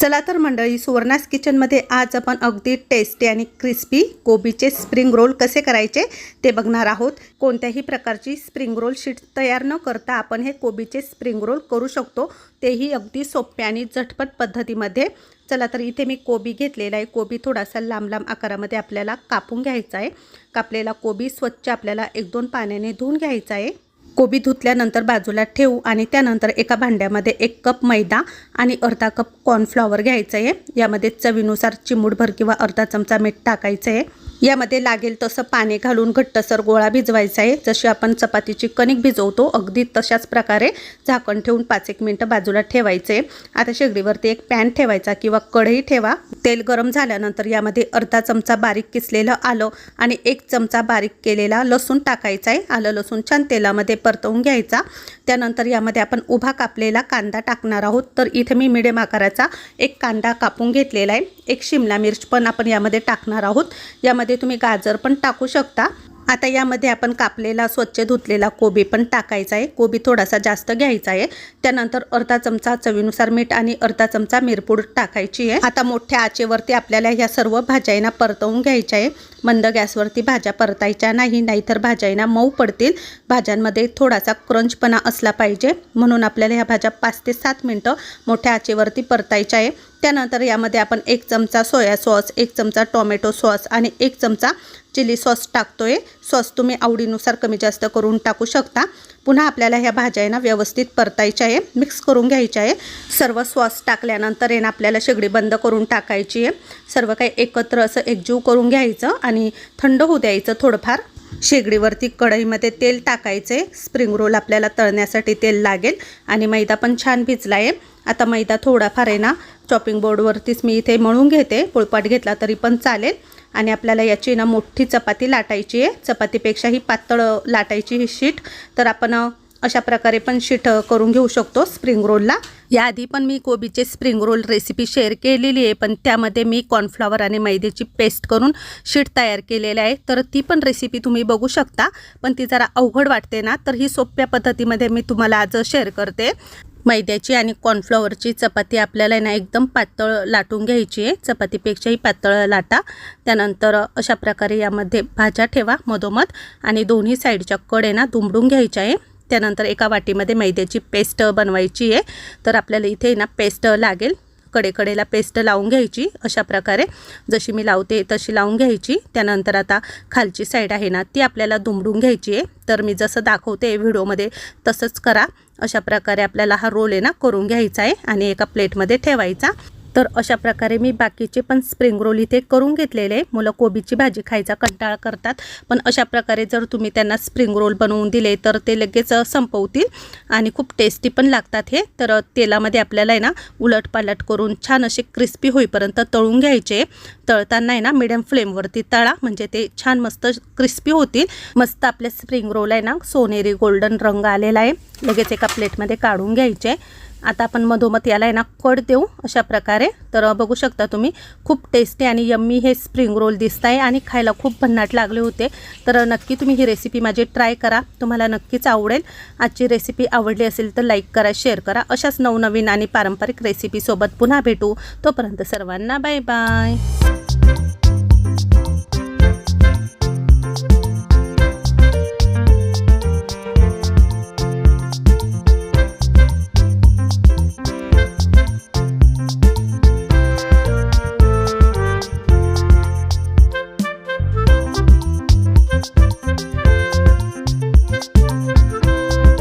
चला तर मंडळी सुवर्णास किचनमध्ये आज आपण अगदी टेस्टी आणि क्रिस्पी कोबीचे स्प्रिंग रोल कसे करायचे ते बघणार आहोत. कोणत्याही प्रकारची स्प्रिंग रोल शीट तयार न करता आपण हे कोबीचे स्प्रिंग रोल करू शकतो. तेही अगदी सोप्या आणि झटपट पद्धतीमध्ये. चला तर इथे मी कोबी घेतलेला आहे. कोबी थोडासा लांब लांब आकारामध्ये आपल्याला कापून घ्यायचा आहे. कापलेला कोबी स्वच्छ आपल्याला एक दोन पाण्याने धुवून घ्यायचा आहे. कोबी धुतल्यानंतर बाजूला ठेवू आणि त्यानंतर एका भांड्यामध्ये एक कप मैदा आणि अर्धा कप कॉर्नफ्लॉवर घ्यायचं आहे यामध्ये चवीनुसार चिमूटभर किंवा अर्धा चमचा मीठ टाकायचं आहे यामध्ये लागेल तसं पाणी घालून घट्टसर गोळा भिजवायचा आहे. जशी आपण चपातीची कणिक भिजवतो अगदी तशाच प्रकारे झाकण ठेवून पाच एक मिनटं बाजूला ठेवायचे. आता शेगडीवरती एक पॅन ठेवायचा किंवा कढई ठेवा. तेल गरम झाल्यानंतर यामध्ये अर्धा चमचा बारीक किसलेलं आलं आणि एक चमचा बारीक केलेला लसूण टाकायचा आहे. आलं लसूण छान तेलामध्ये परतवून घ्यायचा. त्यानंतर यामध्ये आपण उभा कापलेला कांदा टाकणार आहोत. तर इथे मी मिडियम आकाराचा एक कांदा कापून घेतलेला आहे. एक शिमला मिर्च पण आपण यामध्ये टाकणार आहोत. यामध्ये तुम्ही गाजर पण टाकू शकता. आता यामध्ये आपण कापलेला स्वच्छ धुतलेला कोबी पण टाकायचा आहे. कोबी थोडासा जास्त घ्यायचा आहे. त्यानंतर अर्धा चमचा चवीनुसार मीठ आणि अर्धा चमचा मिरपूड टाकायची आहे. आता मोठ्या आचेवरती आपल्याला ह्या सर्व भाज्यांना परतवून घ्यायच्या आहे. मंद गॅसवरती भाज्या परतायच्या नाही नाहीतर भाज्यांना मऊ पडतील. भाज्यांमध्ये थोडासा क्रंचपणा असला पाहिजे. म्हणून आपल्याला ह्या भाज्या पाच ते सात मिनटं मोठ्या आचेवरती परतायच्या आहे. त्यानंतर यामध्ये आपण एक चमचा सोया सॉस एक चमचा टोमॅटो सॉस आणि एक चमचा चिली सॉस टाकतोय. सॉस तुम्ही आवडीनुसार कमी जास्त करून टाकू शकता. पुन्हा आपल्याला ह्या भाज्यांना व्यवस्थित परतायच्या आहे मिक्स करून घ्यायच्या आहे. सर्व सॉस टाकल्यानंतर आहे ना आपल्याला शेगडी बंद करून टाकायची आहे. सर्व काही एकत्र असं एकजीव करून घ्यायचं आणि थंड होऊ द्यायचं थोडंफार. शेगडीवरती कढईमध्ये तेल टाकायचे. स्प्रिंग रोल आपल्याला तळण्यासाठी तेल लागेल. आणि मैदा पण छान भिजला आहे आता मैदा थोडाफार आहे ना चॉपिंग बोर्डवरतीच मी इथे मळून घेते. पोळपाट घेतला तरी पण चालेल. आणि आपल्याला याची ना मोठी चपाती लाटायची आहे. चपातीपेक्षा ही पातळ लाटायची ही शीट तर आपण अशा प्रकारे पण शीट करून घेऊ शकतो स्प्रिंग रोलला. याआधी पण मी कोबीचे स्प्रिंग रोल रेसिपी शेअर केलेली आहे पण त्यामध्ये मी कॉर्नफ्लॉवर आणि मैद्याची पेस्ट करून शीट तयार केलेली आहे. तर ती पण रेसिपी तुम्ही बघू शकता पण ती जरा अवघड वाटते ना तर ही सोप्या पद्धतीमध्ये मी तुम्हाला आज शेअर करते. मैद्याची आणि कॉर्नफ्लॉवरची चपाती आपल्याला आहे ना एकदम पातळ लाटून घ्यायची आहे. चपातीपेक्षाही पातळ लाटा. त्यानंतर अशा प्रकारे यामध्ये भाज्या ठेवा मधोमध आणि दोन्ही साईडच्या कडे ना दुमडून घ्यायच्या आहे. त्यानंतर एका वाटीमध्ये मैद्याची पेस्ट बनवायची आहे. तर आपल्याला इथे ना पेस्ट लागेल. कडेकडेला पेस्ट लावून घ्यायची अशा प्रकारे. जशी मी लावते तशी लावून घ्यायची. त्यानंतर आता खालची साईड आहे ना ती आपल्याला दुमडून घ्यायची आहे. तर मी जसं दाखवते व्हिडिओमध्ये तसंच करा. अशा प्रकारे आपल्याला हा रोल आहे ना करून घ्यायचा आहे आणि एका प्लेटमध्ये ठेवायचा. तर अशा प्रकारे मी बाकीचे पण स्प्रिंग रोल इथे करून घेतलेले आहे. मुलं कोबीची भाजी खायचा कंटाळा करतात. पण अशा प्रकारे जर तुम्ही त्यांना स्प्रिंग रोल बनवून दिले तर ते लगेच संपवतील आणि खूप टेस्टी पण लागतात हे. तर तेलामध्ये आपल्याला आहे ना उलटपालट करून छान असे क्रिस्पी होईपर्यंत तळून घ्यायचे. तळताना आहे ना मिडियम फ्लेमवरती तळा म्हणजे ते छान मस्त क्रिस्पी होतील. मस्त आपले स्प्रिंग रोल आहे ना सोनेरी गोल्डन रंग आलेला आहे. लगेच एका प्लेटमध्ये काढून घ्यायचे. आता आपण मधोमध याला आहे ना कड देऊ अशा प्रकारे. तर बघू शकता तुम्ही खूप टेस्टी आणि यम्मी हे स्प्रिंग रोल दिसत आहे आणि खायला खूप भन्नाट लागले होते. तर नक्की तुम्ही ही रेसिपी माझी ट्राय करा. तुम्हाला नक्कीच आवडेल. आजची रेसिपी आवडली असेल तर लाईक करा शेअर करा. अशाच नवनवीन आणि पारंपरिक रेसिपीसोबत पुन्हा भेटू. तोपर्यंत सर्वांना बाय बाय